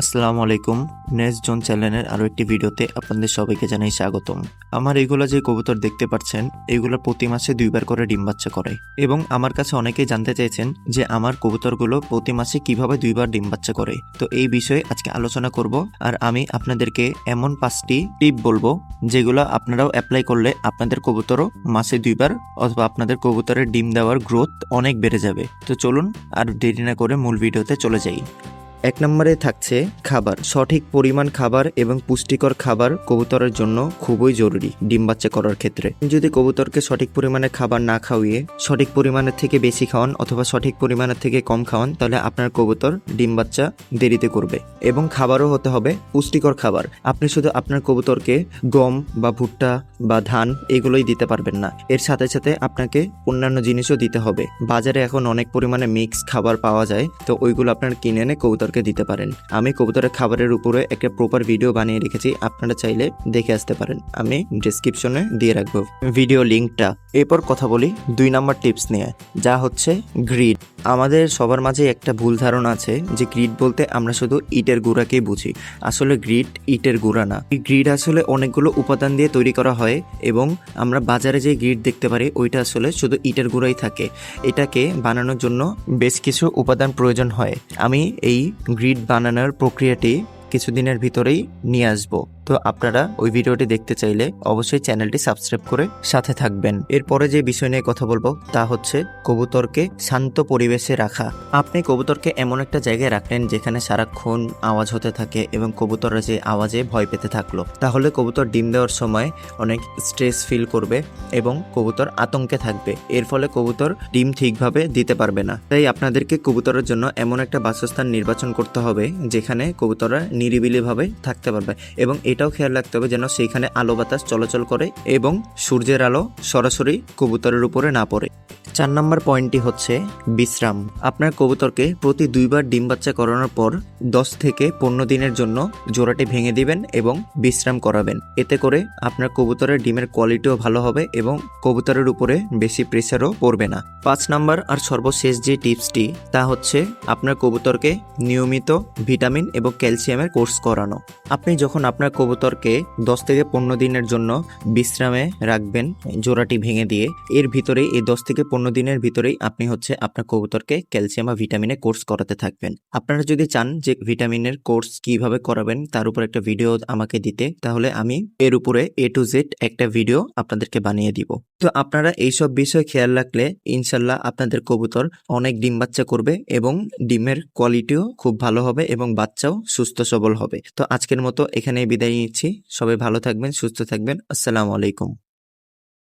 আসসালামু আলাইকুম। Next zone চ্যানেলের আরও একটি ভিডিওতে আপনাদের সবাইকে জানাই স্বাগতম। আমার এইগুলো যে কবুতর দেখতে পাচ্ছেন, এগুলো প্রতি মাসে দুইবার করে ডিম বাচ্চা করে। এবং আমার কাছে অনেকেই জানতে চাইছেন যে আমার কবুতরগুলো প্রতি মাসে কীভাবে দুইবার ডিম বাচ্চা করে। তো এই বিষয়ে আজকে আলোচনা করব, আর আমি আপনাদেরকে এমন পাঁচটি টিপ বলব, যেগুলো আপনারাও অ্যাপ্লাই করলে আপনাদের কবুতরও মাসে দুইবার অথবা আপনাদের কবুতরের ডিম দেওয়ার গ্রোথ অনেক বেড়ে যাবে। তো চলুন, আর দেরি না করে মূল ভিডিওতে চলে যাই। এক নম্বরে থাকছে খাবার। সঠিক পরিমাণ খাবার এবং পুষ্টিকর খাবার কবুতরের জন্য খুবই জরুরি ডিম বাচ্চা করার ক্ষেত্রে। যদি কবুতরকে সঠিক পরিমাণে খাবার না খাওয়িয়ে, সঠিক পরিমাণের থেকে বেশি খাওয়ান অথবা সঠিক পরিমাণের থেকে কম খাওয়ান, তাহলে আপনার কবুতর ডিম বাচ্চা দেরিতে করবে এবং খাবারও হতে হবে পুষ্টিকর খাবার। আপনি শুধু আপনার কবুতরকে গম বা ভুট্টা বা ধান এগুলোই দিতে পারবেন না। এর সাথে সাথে আপনাকে অন্যান্য জিনিসও দিতে হবে। বাজারে এখন অনেক পরিমাণে মিক্স খাবার পাওয়া যায়, তো ওইগুলো আপনার কিনে এনে কবুতরকে দিতে পারেন। আমি কবুতরের খাবারের উপরে একটা প্রপার ভিডিও বানিয়ে রেখেছি, আপনারা চাইলে দেখে আসতে পারেন। আমি ডিসক্রিপশনে দিয়ে রাখব। ভিডিও লিঙ্কটা এরপর কথা বলি দুই নাম্বার টিপস নিয়ে, যা হচ্ছে গ্রিড আমাদের সবার মাঝে একটা ভুল ধারণা আছে যে গ্রিড বলতে আমরা শুধু ইটের গুঁড়াকেই বুঝি। আসলে গ্রিড ইটের গুঁড়া না। এই গ্রিড আসলে অনেকগুলো উপাদান দিয়ে তৈরি করা হয় এবং আমরা বাজারে যে গ্রিড দেখতে পারি, ওইটা আসলে শুধু ইটের গুঁড়াই থাকে। এটাকে বানানোর জন্য বেশ কিছু উপাদান প্রয়োজন হয়। আমি এই গ্রিড বানানোর প্রক্রিয়াটি কিছুদিনের ভিতরেই নিয়ে আসব। তো আপনারা ওই ভিডিওটি দেখতে চাইলে অবশ্যই চ্যানেলটি সাবস্ক্রাইব করে সাথে থাকবেন। এরপরে যে বিষয় নিয়ে কথা বলব, তা হচ্ছে কবুতরকে শান্ত পরিবেশে রাখা। আপনি কবুতরকে এমন একটা জায়গায় রাখলেন যেখানে সারাক্ষণ আওয়াজ হতে থাকে এবং কবুতররা যে আওয়াজে ভয় পেতে থাকল। তাহলে কবুতর ডিম দেওয়ার সময় অনেক স্ট্রেস ফিল করবে এবং কবুতর আতঙ্কে থাকবে। এর ফলে কবুতর ডিম ঠিকভাবে দিতে পারবে না। তাই আপনাদেরকে কবুতরের জন্য এমন একটা বাসস্থান নির্বাচন করতে হবে, যেখানে কবুতররা নিরিবিলিভাবে থাকতে পারবে এবং এটাও খেয়াল রাখতে হবে যেন সেইখানে আলো বাতাস চলাচল করে এবং সূর্যের আলো সরাসরি কবুতরের উপরে না পড়ে। চার নম্বর পয়েন্টটি হচ্ছে বিশ্রাম। আপনার কবুতরকে প্রতি দুইবার ডিম বাচ্চা করানোর পর দশ থেকে পনেরো দিনের জন্য জোড়াটি ভেঙে দিবেন এবং বিশ্রাম করাবেন। এতে করে আপনার কবুতরের ডিমের কোয়ালিটিও ভালো হবে এবং কবুতরের উপরে বেশি প্রেসারও পড়বে না। পাঁচ নাম্বার আর সর্বশেষ যে টিপসটি, তা হচ্ছে আপনার কবুতরকে নিয়মিত ভিটামিন এবং ক্যালসিয়ামের কোর্স করানো। আপনি যখন আপনার কবুতরকে দশ থেকে পনেরো দিনের জন্য বিশ্রামে রাখবেন জোড়াটি ভেঙে দিয়ে। এর ভিতরে এই দশ থেকে পনেরো দিনের ভিতরেই আপনি হচ্ছে আপনার কবুতরকে ক্যালসিয়াম বা ভিটামিনের কোর্স করাতে থাকবেন। আপনারা যদি চান যে ভিটামিনের কোর্স কীভাবে করাবেন, তার উপর একটা ভিডিও আমাকে দিতে, তাহলে আমি এর উপরে এ টু জেড একটা ভিডিও আপনাদেরকে বানিয়ে দিব। তো আপনারা এইসব বিষয় খেয়াল রাখলে ইনশাল্লাহ আপনাদের কবুতর অনেক ডিম বাচ্চা করবে এবং ডিমের কোয়ালিটিও খুব ভালো হবে এবং বাচ্চাও সুস্থ সবল হবে। তো আজকের মতো এখানেই নিচ্ছি সবাই ভালো থাকবেন সুস্থ থাকবেন। আসসালামু আলাইকুম।